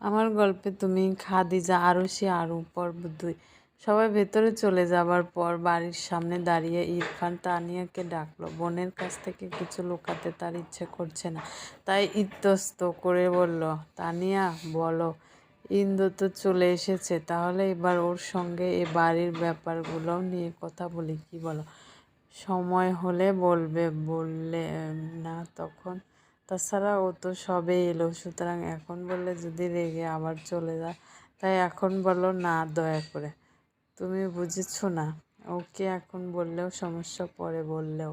আমার গল্পে তুমি খাদিজা আরশি আরু পর্ব দুই। সবাই ভেতরে চলে যাবার পর বাড়ির সামনে দাঁড়িয়ে ইরফান তানিয়াকে ডাকলো। বোনের কাছ থেকে কিছু লুকাতে তার ইচ্ছে করছে না। তাই ইতস্ত করে বলল, তানিয়া, বলো ইন্দ্র তো চলে এসেছে। তাহলে এবার ওর সঙ্গে এ বাড়ির ব্যাপারগুলো নিয়ে কথা বলি, কি বলো? সময় হলে বলবে, বললে না তখন তাছাড়া ও তো সবে এলো, সুতরাং এখন বললে যদি রেগে আবার চলে যায়, তাই এখন বলো না দয়া করে। তুমি বুঝেছ না, ওকে এখন বললেও সমস্যা, পরে বললেও।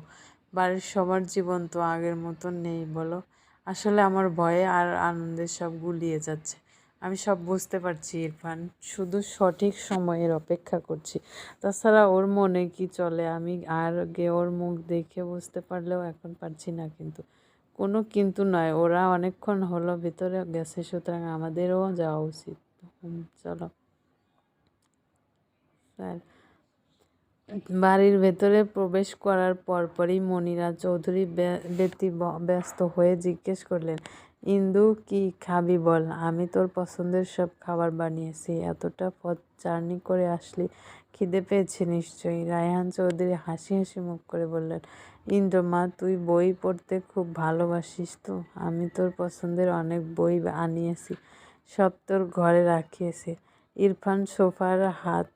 বাড়ির সবার জীবন তো আগের মতো নেই, বলো। আসলে আমার ভয়ে আর আনন্দে সব গুলিয়ে যাচ্ছে। আমি সব বুঝতে পারছি, ইরফান। শুধু সঠিক সময়ের অপেক্ষা করছি। তাছাড়া ওর মনে কি চলে, আমি আর গে ওর মুখ দেখে বুঝতে পারলেও এখন পারছি না কিন্তু। কোনো কিন্তু নয়, ওরা অনেকক্ষণ হলো ভিতরে গেছে, সুতরাং আমাদেরও যাওয়া উচিত। চলো। বাড়ির ভেতরে প্রবেশ করার পরপরই মনিরা চৌধুরী ব্যতি ব্যস্ত হয়ে জিজ্ঞেস করলেন ইন্দু, কি খাবি বল? আমি তোর পছন্দের সব খাবার বানিয়েছি। এতটা পথ জার্নি করে আসলি, খিদে পেয়েছে নিশ্চয়ই। রায়হান চৌধুরী হাসি হাসি মুখ করে বললেন ইন্দ্র মা, তুই বই পড়তে খুব ভালোবাসিস তো? আমি তোর পছন্দের অনেক বই আনিয়েছি, সব তোর ঘরে রাখিয়েছি। ইরফান সোফার হাত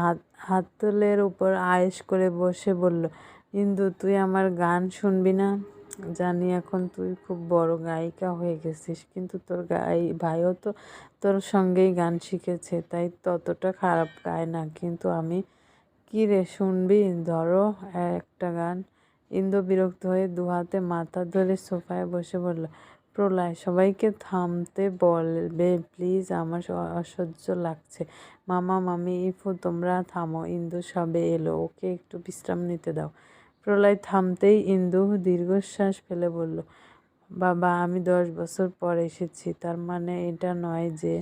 হাত, হাতলের উপর আয়েস করে বসে বলল, ইন্দু, তুই আমার গান শুনবি না? জানি এখন তুই খুব বড় গায়িকা হয়ে গেছিস, কিন্তু তোর গাই, ভাইও তো তোর সঙ্গেই গান শিখেছে, তাই ততটা খারাপ গায় না। কিন্তু আমি কী রে শুনবি? ধরো একটা গান। ইন্দু বিরক্ত হয়ে দুহাতে মাথা ধরে সোফায় বসে বলল, প্রলয়, সবাইকে থামতে বলবে, প্লিজ, আমার অসহ্য লাগছে। মামা, মামি, ইফু, তোমরা থামো, ইন্দু সবে এলো, ওকে একটু বিশ্রাম নিতে দাও। প্রলয় থামতেই ইন্দু দীর্ঘশ্বাস ফেলে বলল, বাবা, আমি দশ বছর পর এসেছি। তার মানে এটা নয় যে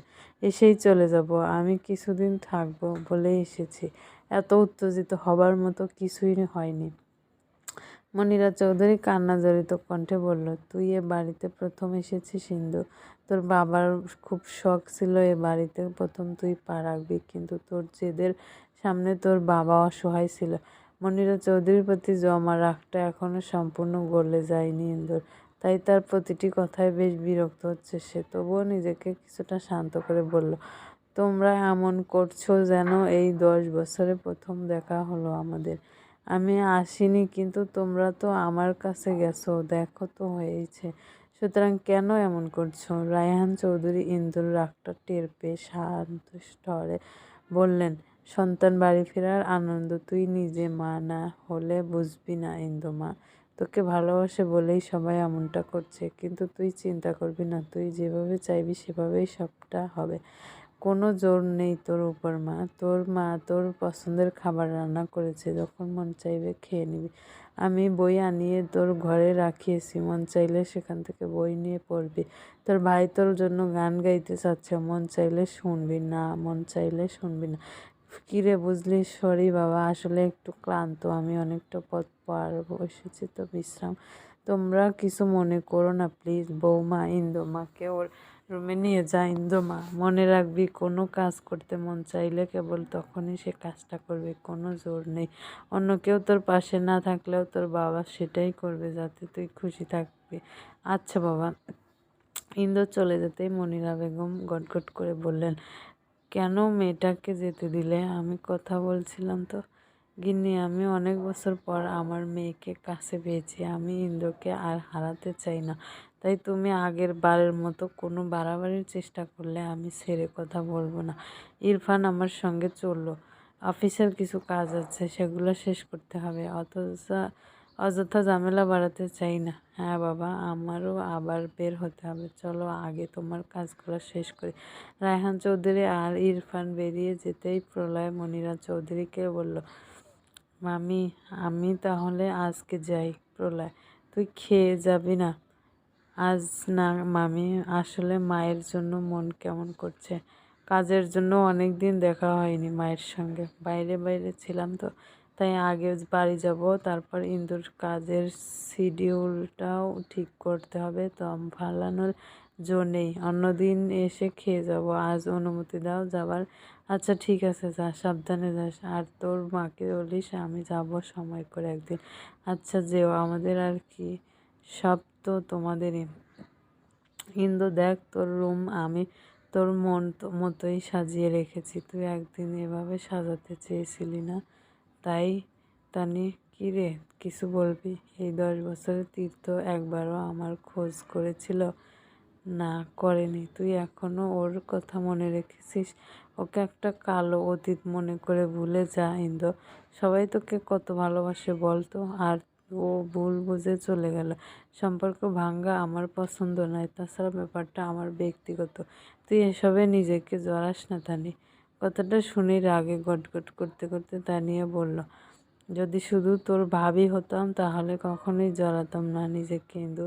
এসেই চলে যাব। আমি কিছুদিন থাকব বলে এসেছি। এত উত্তেজিত হবার মতো কিছুই হয়নি। মনিরা চৌধুরী কান্না জড়িত কণ্ঠে বলল, তুই এ বাড়িতে প্রথম এসেছিস সিন্ধু তোর বাবার খুব শখ ছিল এ বাড়িতে। প্রথম তুই পা রাখবি। কিন্তু তোর জেদের সামনে তোর বাবা অসহায় ছিল। মনিরা চৌধুরীর প্রতি জমা রাগটা এখনও সম্পূর্ণ গলে যায়নি ইন্দুর। তাই তার প্রতিটি কথায় বেশ বিরক্ত হচ্ছে সে। তবুও নিজেকে কিছুটা শান্ত করে বলল, তোমরা এমন করছ যেন এই দশ বছরে প্রথম দেখা হলো আমাদের। আমি আসিনি, কিন্তু তোমরা তো আমার কাছে গেছো, দেখো তো হয়েছে সুতরাং কেন এমন করছ? রায়হান চৌধুরী ইন্দুর রাগটা টের পেয়ে শান্ত স্তরে বললেন সন্তান বাড়ি ফেরার আনন্দ তুই নিজে মা না হলে বুঝবি না ইন্দু মা। তোকে ভালোবাসে বলেই সবাই এমনটা করছে, কিন্তু তুই চিন্তা করবি না, তুই যেভাবে চাইবি সেভাবেই সবটা হবে। কোনো জোর নেই তোর উপর মা। তোর মা তোর পছন্দের খাবার রান্না করেছে, যখন মন চাইবে খেয়ে নিবি। আমি বই আনিয়ে তোর ঘরে রাখিয়েছি, মন চাইলে সেখান থেকে বই নিয়ে পড়বি। তোর ভাই তোর জন্য গান গাইতে চাচ্ছে, মন চাইলে শুনবি না, মন চাইলে শুনবি না। কিরে বুঝলি? সরি বাবা, আসলে একটু ক্লান্ত, আমি অনেকটা পথ পার বসেছি তো বিশ্রাম। তোমরা কিছু মনে করো না প্লিজ বৌমা ইন্দোমাকে ওর রুমে নিয়ে যা, ইন্দোমা। মনে রাখবি, কোনো কাজ করতে মন চাইলে কেবল তখনই সে কাজটা করবে, কোনো জোর নেই। অন্য কেউ তোর পাশে না থাকলেও তোর বাবা সেটাই করবে, যাতে তুই খুশি থাকবি। আচ্ছা বাবা ইন্দো চলে যেতেই মনিরা বেগম গটগট করে বললেন কেন মেয়েটাকে যেতে দিলে? আমি কথা বলছিলাম তো। গিন্নি, আমি অনেক বছর পর আমার মেয়েকে কাছে পেয়েছি। আমি ইন্দ্রকে আর হারাতে চাই না। তাই তুমি আগের বারের মতো কোনো বাড়াবাড়ির চেষ্টা করলে আমি ছেড়ে কথা বলব না। ইরফান আমার সঙ্গে চলল। অফিসের কিছু কাজ আছে, সেগুলো শেষ করতে হবে। অথচ অযথা ঝামেলা বাড়াতে চাই না। হ্যাঁ বাবা, আমারও আবার বের হতে হবে। চলো আগে তোমার কাজগুলো শেষ করি। রায়হান চৌধুরী আর ইরফান বেরিয়ে যেতেই প্রলয় মনিরা চৌধুরীকে বলল, মামি, আমি তাহলে আজকে যাই প্রলয়। তুই খেয়ে যাবি না? আজ না, মামি, আসলে মায়ের জন্য মন কেমন করছে? কাজের জন্য অনেক দিন দেখা হয়নি মায়ের সঙ্গে। বাইরে বাইরে ছিলাম তো। তাই আগে বাড়ি যাব, তারপর ইন্দুর কাজের শিডিউলটাও ঠিক করতে হবে। তো ফালানোর জো নেই, অন্যদিন এসে খেয়ে যাব। আজ অনুমতি দাও, যাবার। আচ্ছা ঠিক আছে, যা, সাবধানে যাস। আর তোর মাকে বলিস, আমি যাব সময় করে একদিন। আচ্ছা যেও, আমাদের আর কি সব তো তোমাদেরই। ইন্দু, দেখ, তোর রুম আমি তোর মন তো- মতোই সাজিয়ে রেখেছি। তুই একদিন এভাবে সাজাতে চেয়েছিলি না? তাই তানি, কি রে, কিছু বলবি? এই দশ বছরের তীর্থ একবারও আমার খোঁজ করেছিল, না করেনি। তুই এখনও ওর কথা মনে রেখেছিস? ওকে একটা কালো অতীত মনে করে ভুলে যা ইন্দ্র সবাই তোকে কত ভালোবাসে বলতো আর ও ভুল বুঝে চলে গেল। সম্পর্ক ভাঙ্গা আমার পছন্দ নয়, তাছাড়া ব্যাপারটা আমার ব্যক্তিগত। তুই এসবে নিজেকে জড়াস না, তানি। কথাটা শুনে রাগে গটগট করতে করতে তানিয়া বলল, যদি শুধু তোর ভাবি হতাম, তাহলে কখনোই জড়াতাম না নিজেকে কিন্তু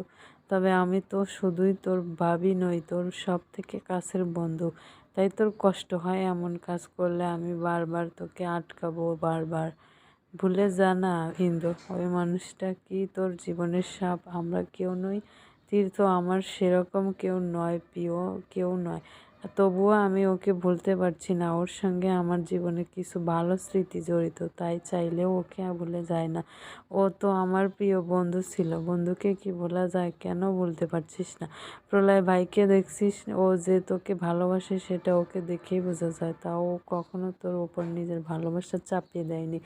তবে আমি তো শুধুই তোর ভাবি নই, তোর সব থেকে কাছের বন্ধু। তাই তোর কষ্ট হয় এমন কাজ করলে আমি বারবার তোকে আটকাবো বারবার। ভুলে যা না ইন্দু, ওই মানুষটা কি তোর জীবনের সাপ? আমরা কেউ নই তীর্থ আমার সেরকম কেউ নয়, প্রিয় কেউ নয়। তবুও আমি ওকে ভুলতে পারছি না। ওর সঙ্গে আমার জীবনে কিছু ভালো স্মৃতি জড়িত, তাই চাইলেও ওকে ভুলে যায় না। ও তো আমার প্রিয় বন্ধু ছিল। বন্ধুকে কি বলা যায় কেন বলতে পারছিস না? প্রলয় ভাইকে দেখছিস ও যে তোকে ভালোবাসে সেটা ওকে দেখেই বোঝা যায়। তা ও কখনো তোর ওপর নিজের ভালোবাসা চাপিয়ে দেয়নি।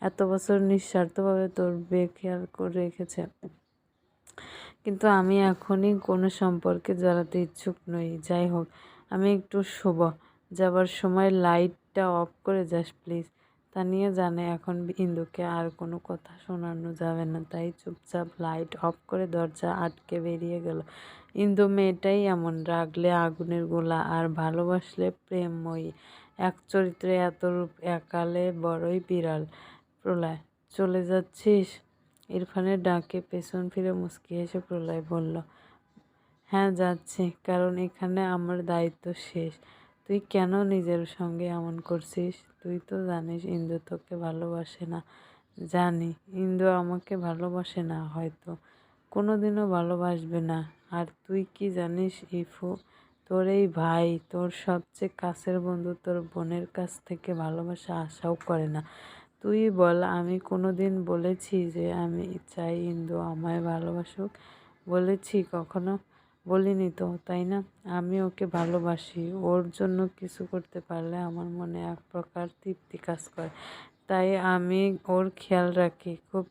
এত বছর নিঃস্বার্থভাবে তোর বেখেয়াল করে রেখেছে। কিন্তু আমি এখনই কোনো সম্পর্কে জড়াতে ইচ্ছুক নই। যাই হোক আমি একটু শুভ যাবার সময় লাইটটা অফ করে যাস প্লিজ। তা নিয়ে জানে এখন ইন্দুকে আর কোনো কথা শোনানো যাবে না, তাই চুপচাপ লাইট অফ করে দরজা আটকে বেরিয়ে গেল। ইন্দু মেয়েটাই এমন, রাগলে আগুনের গোলা আর ভালোবাসলে প্রেমময়ী। এক চরিত্রে এত রূপ, একালে বড়ই বিড়াল। প্রলয়, চলে যাচ্ছিস? ইরফানের ডাকে পেছন ফিরে মুচকি হেসে প্রলয় বলল হ্যাঁ যাচ্ছি। কারণ এখানে আমার দায়িত্ব শেষ। তুই কেন নিজের সঙ্গে এমন করছিস? তুই তো জানিস ইন্দু তোকে ভালোবাসে না। জানি, ইন্দু আমাকে ভালোবাসে না হয়তো। কোনো দিনও ভালোবাসবে না। আর তুই কি জানিস ইফু, তোর এই ভাই, তোর সবচেয়ে কাছের বন্ধু তোর বোনের কাছ থেকে ভালোবাসা আশাও করে না। তুই বল, আমি কোনো দিন বলেছি যে আমি চাই ইন্দু আমায় ভালোবাসুক? বলেছি কখনো? বলিনি তো, তাই না? আমি ওকে ভালোবাসি। ওর জন্য কিছু করতে পারলে আমার মনে এক প্রকার তৃপ্তি কাজ করে। তাই আমি ওর খেয়াল রাখি। খুব,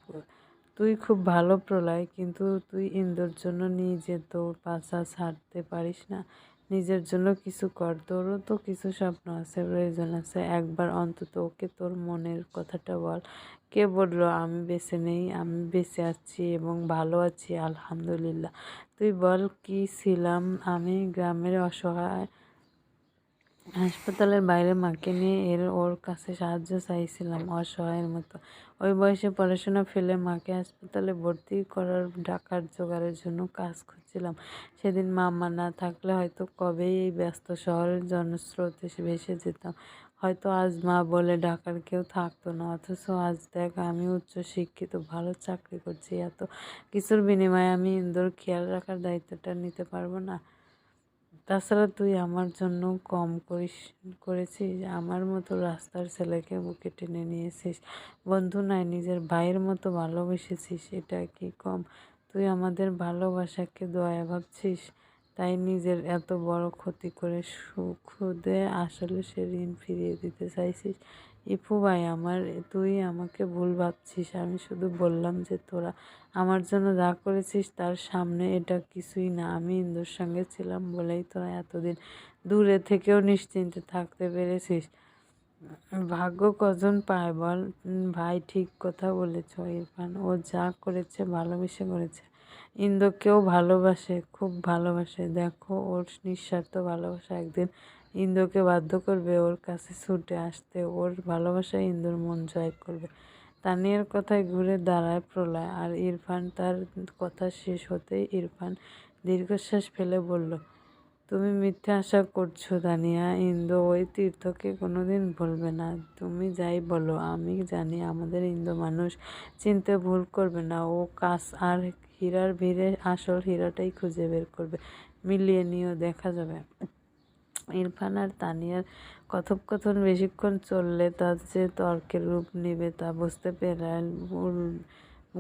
তুই খুব ভালো প্রলয়, কিন্তু তুই ইন্দোর জন্য নিজে তোর পাশা ছাড়তে পারিস না। নিজের জন্য কিছু কর। তোরও তো কিছু স্বপ্ন আছে, প্রয়োজন আছে। একবার অন্তত ওকে তোর মনের কথাটা বল। কে বলল, আমি বেছে নেই, আমি বেঁচে আছি এবং ভালো আছি, আলহামদুলিল্লাহ। তুই বল, কি ছিলাম আমি গ্রামের অসহায় হাসপাতালের বাইরে মাকে নিয়ে এর ওর কাছে সাহায্য চাইছিলাম, অসহায়ের মতো। ওই বয়সে পড়াশোনা ফেলে মাকে হাসপাতালে ভর্তি করার ডাকার জোগাড়ের জন্য কাজ করছিলাম সেদিন মা মামা না থাকলে হয়তো কবেই এই ব্যস্ত শহরের জনস্রোতে ভেসে যেতাম। হয়তো আজ মা বলে ডাকার কেউ থাকতো না, অথচ আজ দেখ আমি উচ্চ শিক্ষিত, ভালো চাকরি করছি, এত কিছুর বিনিময়ে আমি ইন্দোর খেয়াল রাখার দায়িত্বটা নিতে পারব না। তাছাড়া তুই আমার জন্য কম করিস, করেছিস। আমার মতো রাস্তার ছেলেকে বুকে টেনে নিয়েছিস। বন্ধু নাই, নিজের ভাইয়ের মতো ভালোবেসেছিস, এটা কি কম? তুই আমাদের ভালোবাসাকে দয়া ভাবছিস, তাই নিজের এত বড় ক্ষতি করে সুখদে আসলে সে ঋণ ফিরিয়ে দিতে চাইছিস। ইফু ভাই, আমার তুই আমাকে ভুল ভাবছিস। আমি শুধু বললাম যে তোরা আমার জন্য যা করেছিস তার সামনে এটা কিছুই না। আমি ইন্দুর সঙ্গে ছিলাম বলেই তোরা এতদিন দূরে থেকেও নিশ্চিন্তে থাকতে পেরেছিস। ভাগ্য কজন পায় বল? ভাই, ঠিক কথা বলেছ, ইরফান। ও যা করেছে, ভালোবেসে করেছে। ইন্দুকেও ভালোবাসে, খুব ভালোবাসে। দেখো, ওর নিঃস্বার্থ ভালোবাসা একদিন ইন্দ্রকে বাধ্য করবে ওর কাছে ছুটে আসতে। ওর ভালোবাসায় ইন্দুর মন জয় করবে। তানিয়ার কথায় ঘুরে দাঁড়ায় প্রলয় আর ইরফান তার কথা শেষ হতেই ইরফান দীর্ঘশ্বাস ফেলে বলল, তুমি মিথ্যে আশা করছ দানিয়া ইন্দ্র ওই তীর্থকে কোনোদিন ভুলবে না। তুমি যাই বলো, আমি জানি আমাদের ইন্দ্র মানুষ চিনতে ভুল করবে না। ও কাজ আর হীরার ভিড়ে আসল হীরাটাই খুঁজে বের করবে। মিলিয়ে নিয়েও দেখা যাবে। ইরফান আর তানিয়ার কথোপকথন বেশিক্ষণ চললে তা যে তর্কের রূপ নেবে তা বুঝতে পেরে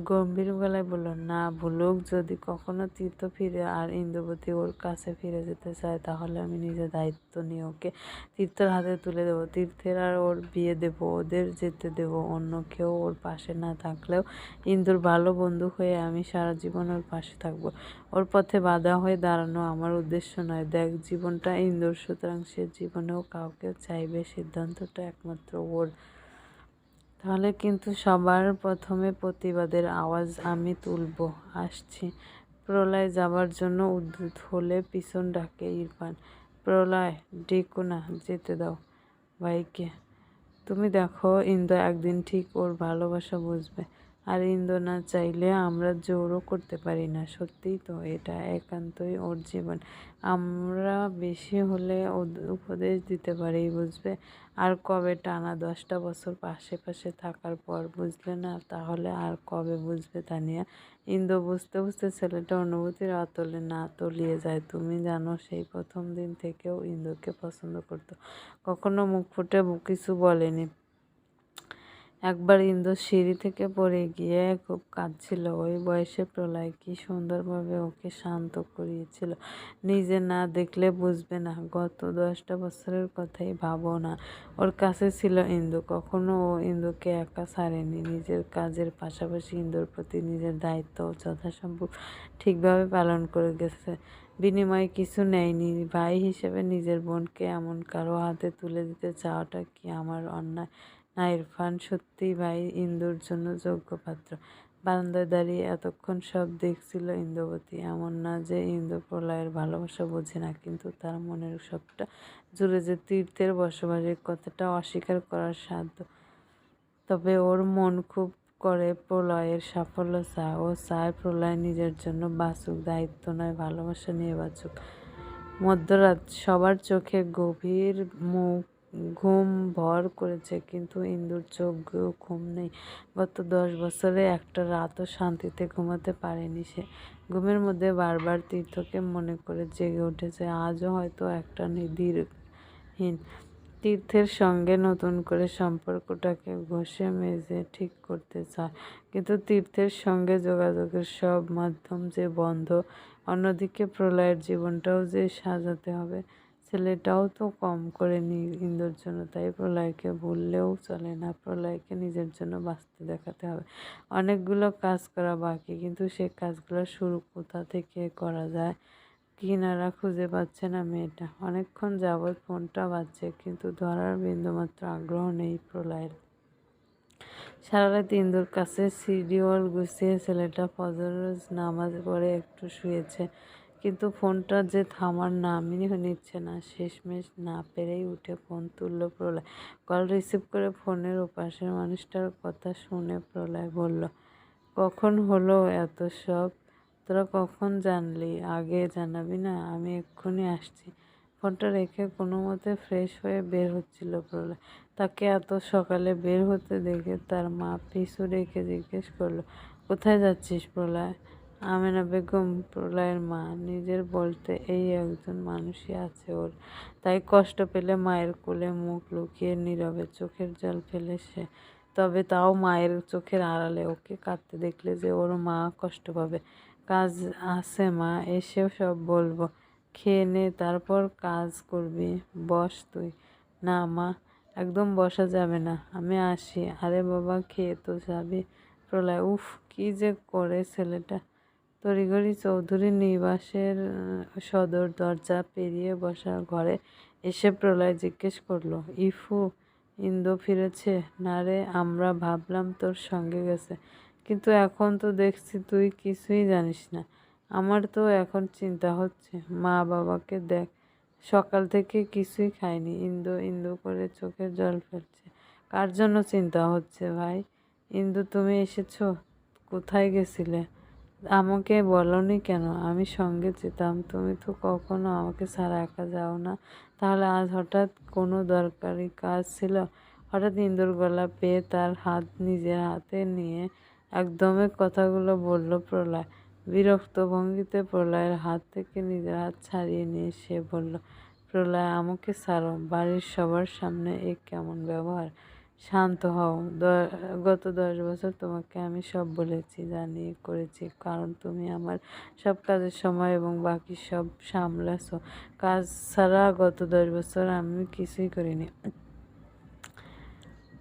গম্ভীর গলায় বলল, না ভুলুক, যদি কখনো তীর্থ ফিরে আর ইন্দুবতী ওর কাছে ফিরে যেতে চায়, তাহলে আমি নিজের দায়িত্ব নিয়ে ওকে তীর্থের হাতে তুলে দেবো। তীর্থের আর ওর বিয়ে দেবো, ওদের যেতে দেব, অন্য কেউ ওর পাশে না থাকলেও ইন্দুর ভালো বন্ধু হয়ে আমি সারা জীবন ওর পাশে থাকব। ওর পথে বাধা হয়ে দাঁড়ানো আমার উদ্দেশ্য নয়। দেখ, জীবনটা ইন্দুর, সুতরাং সে জীবনেও কাউকে চাইবে, সিদ্ধান্তটা একমাত্র ওর। তাহলে কিন্তু সবার প্রথমে প্রতিবাদের আওয়াজ আমি তুলব। আসছি। প্রলয় যাবার জন্য উদ্যুত হলে পিছন ডাকে ইরফান। প্রলয় ডেকো না যেতে দাও ভাইকে। তুমি দেখো ইন্দ্র একদিন ঠিক ওর ভালোবাসা বুঝবে। আর ইন্দ্র না চাইলে আমরা জোরও করতে পারি না, সত্যিই তো এটা একান্তই ওর জীবন। আমরা বেশি হলে উপদেশ দিতে পারি, বুঝবে? আর কবে টানা দশটা বছর পাশে পাশে থাকার পর বুঝলে না? তাহলে আর কবে বুঝবে তানিয়া? ইন্দ্র বুঝতে বুঝতে ছেলেটা অনুভূতির আতলে না তলিয়ে যায়। তুমি জানো সেই প্রথম দিন থেকেও ইন্দ্রকে পছন্দ করতো। কখনো মুখ ফুটে কিছু বলেনি। একবার ইন্দ্র সিঁড়ি থেকে পড়ে গিয়ে খুব কাঁদছিল। ওই বয়সে প্রলয় কি সুন্দরভাবে ওকে শান্ত করিয়েছিল, নিজে না দেখলে বুঝবে না। গত দশটা বছরের কথাই ভাবো না, ওর কাছে ছিল ইন্দু। কখনো ও ইন্দুকে একা ছাড়েনি। নিজের কাজের পাশাপাশি ইন্দুর প্রতি নিজের দায়িত্ব যথাসম্ভব ঠিকভাবে পালন করে গেছে। বিনিময়ে কিছু নেয়নি। ভাই হিসেবে নিজের বোনকে এমন কারও হাতে তুলে দিতে চাওয়াটা কি আমার অন্যায়? ইরফান সত্যিই ভাই ইন্দুর জন্য যোগ্য পাত্র। বারান্দায় দাঁড়িয়ে এতক্ষণ সব দেখছিল ইন্দ্রবতী এমন না যে ইন্দ্র প্রলয়ের ভালোবাসা বোঝে না, কিন্তু তার মনের সবটা জুড়ে যে তীর্থের বসবাসের কথাটা অস্বীকার করার সাধ্য। তবে ওর মন খুব করে প্রলয়ের সাফল্য চা, ও চায় প্রলয় নিজের জন্য বাঁচুক, দায়িত্ব নয়, ভালোবাসা নিয়ে বাঁচুক। মধ্যরাত সবার চোখে গভীর মুখ ঘুম ভর করেছে, কিন্তু ইন্দুর চোখ ঘুম নেই। গত দশ বছরে একটা রাতও শান্তিতে ঘুমাতে পারেনি সে। ঘুমের মধ্যে বারবার তীর্থকে মনে করে জেগে উঠেছে, আজও হয়তো একটা নিধিরহীন। তীর্থের সঙ্গে নতুন করে সম্পর্কটাকে ঘষে মেজে ঠিক করতে চায়, কিন্তু তীর্থের সঙ্গে যোগাযোগের সব মাধ্যম যে বন্ধ, অন্যদিকে প্রলয়ের জীবনটাও যে সাজাতে হবে। ছেলেটাও তো কম করে নি ইন্দোর জন্য, তাই প্রলয়কে বললেও চলে না। প্রলয়কে নিজের জন্য বাঁচতে দেখাতে হবে। অনেকগুলো কাজ করা বাকি, কিন্তু সে কাজগুলো শুরু কোথা থেকে করা যায় কিনারা খুঁজে পাচ্ছে না মেয়েটা। অনেকক্ষণ যাবৎ ফোনটা বাজছে, কিন্তু ধরার বিন্দুমাত্র আগ্রহ নেই প্রলয়ের। সারা রাত ইন্দুর কাছে সিডিওল গুছিয়ে ছেলেটা ফজর নামাজ পড়ে একটু শুয়েছে। কিন্তু ফোনটা যে থামার নামই নিচ্ছে না, শেষমেশ না পেরেই উঠে ফোন তুলল প্রলয়। কল রিসিভ করে ফোনের ওপাশের মানুষটার কথা শুনে প্রলয় বলল, কখন হলো এত সব? তোরা কখন জানলি? আগে জানাবি না? আমি এক্ষুনি আসছি। ফোনটা রেখে কোনো মতে ফ্রেশ হয়ে বের হচ্ছিল প্রলয়। তাকে এত সকালে বের হতে দেখে তার মা পিছু রেখে জিজ্ঞেস করল, কোথায় যাচ্ছিস প্রলয়? আমেনা বেগম প্রলয়ের মা। নিজের বলতে এই একজন মানুষই আছে ওর। তাই কষ্ট পেলে মায়ের কোলে মুখ লুকিয়ে নীরবে চোখের জল ফেলে সে। তবে তাও মায়ের চোখের আড়ালে ওকে কাঁদতে দেখলে যে ওর মা কষ্ট পাবে। কাজ আছে মা, এসে সব বলব। খেয়ে নে, তারপর কাজ করবি। বস তুই। না মা, একদম বসা যাবে না। আমি আসি। আরে বাবা, খেয়ে তো যাবি। প্রলয়, উফ, কি যে করে ছেলেটা। তড়িঘড়ি চৌধুরী নিবাসের সদর দরজা পেরিয়ে বসা ঘরে এসে প্রলয় জিজ্ঞেস করল, ইফু, ইন্দো ফিরেছে? না রে, আমরা ভাবলাম তোর সঙ্গে গেছে, কিন্তু এখন তো দেখছি তুই কিছুই জানিস না। আমার তো এখন চিন্তা হচ্ছে, মা বাবাকে দেখ, সকাল থেকে কিছুই খায়নি ইন্দো ইন্দো করে চোখের জল ফেলছে। কার জন্য চিন্তা হচ্ছে ভাই? ইন্দু, তুমি এসেছ? কোথায় গেছিলে? আমাকে বলনি কেন? আমি সঙ্গে যেতাম তুমি তো কখনো আমাকে ছাড়া একা যাও না। তাহলে আজ হঠাৎ কোনো দরকারি কাজ ছিল? হঠাৎ ইন্দুর গলা পেয়ে তার হাত নিজের হাতে নিয়ে একদমে কথাগুলো বলল প্রলয়। বিরক্ত ভঙ্গিতে প্রলয়ের হাত থেকে নিজের হাত ছাড়িয়ে নিয়ে সে বলল, প্রলয়, আমাকে ছাড়ো। বাড়ির সবার সামনে এ কেমন ব্যবহার? শান্ত হও। গত দশ বছর তোমাকে আমি সব বলেছি, জানিয়ে করেছি। কারণ তুমি আমার সব কাজের সময় এবং বাকি সব সামলাছো। কাজ ছাড়া গত দশ বছর আমি কিছুই করিনি।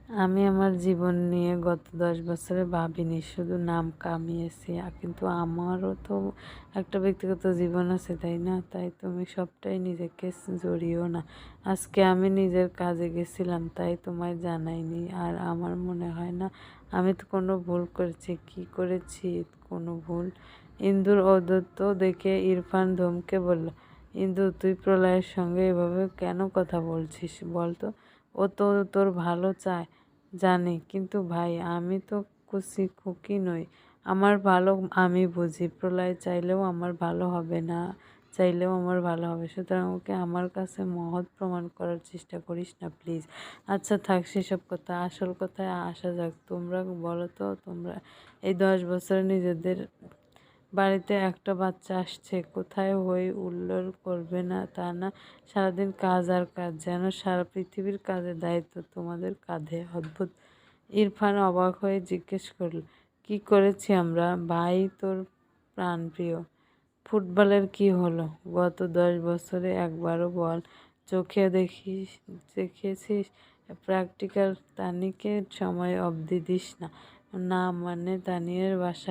আমি আমার জীবন নিয়ে গত দশ বছরে ভাবিনি, শুধু নাম কামিয়েছি। কিন্তু আমারও তো একটা ব্যক্তিগত জীবন আছে, তাই না? তাই তুমি সবটাই নিজেকে জড়িও না। আজকে আমি নিজের কাজে গেছিলাম, তাই তোমায় জানাইনি। আর আমার মনে হয় না, আমি তো কোনো ভুল করেছি। কি করেছি? কোনো ভুল? ইন্দুর অদত্ত দেখে ইরফান ধমকে বলল, ইন্দু, তুই প্রলয়ের সঙ্গে এভাবে কেন কথা বলছিস? বলতো, ও তো তোর ভালো চায়। জানি। কিন্তু ভাই, আমি তো কুচি খুকি নই। আমার ভালো আমি বুঝি। প্রলয় চাইলেও আমার ভালো হবে না, চাইলেও আমার ভালো হবে। সুতরাং ওকে আমার কাছে মহৎ প্রমাণ করার চেষ্টা করিস না, প্লিজ। আচ্ছা থাক, সেসব কথা। আসল কথায় আসা যাক। তোমরা বলো তো, তোমরা এই দশ বছরে নিজেদের বাড়িতে একটা বাচ্চা আসছে, কোথায় হয়ে উল্লোল করবে না তা না। সারাদিন কাজ আর কাজ, যেন সারা পৃথিবীর কাজের দায়িত্ব তোমাদের কাঁধে। অদ্ভুত। ইরফান অবাক হয়ে জিজ্ঞেস করল, কি করেছি আমরা? ভাই তোর প্রাণপ্রিয়। ফুটবলের কি হলো? গত দশ বছরে একবারও বল চোখে দেখিস দেখেছিস? প্র্যাকটিক্যাল তানিকে সময় অবধি দিস না। না মানে তানিয়ের বাসায়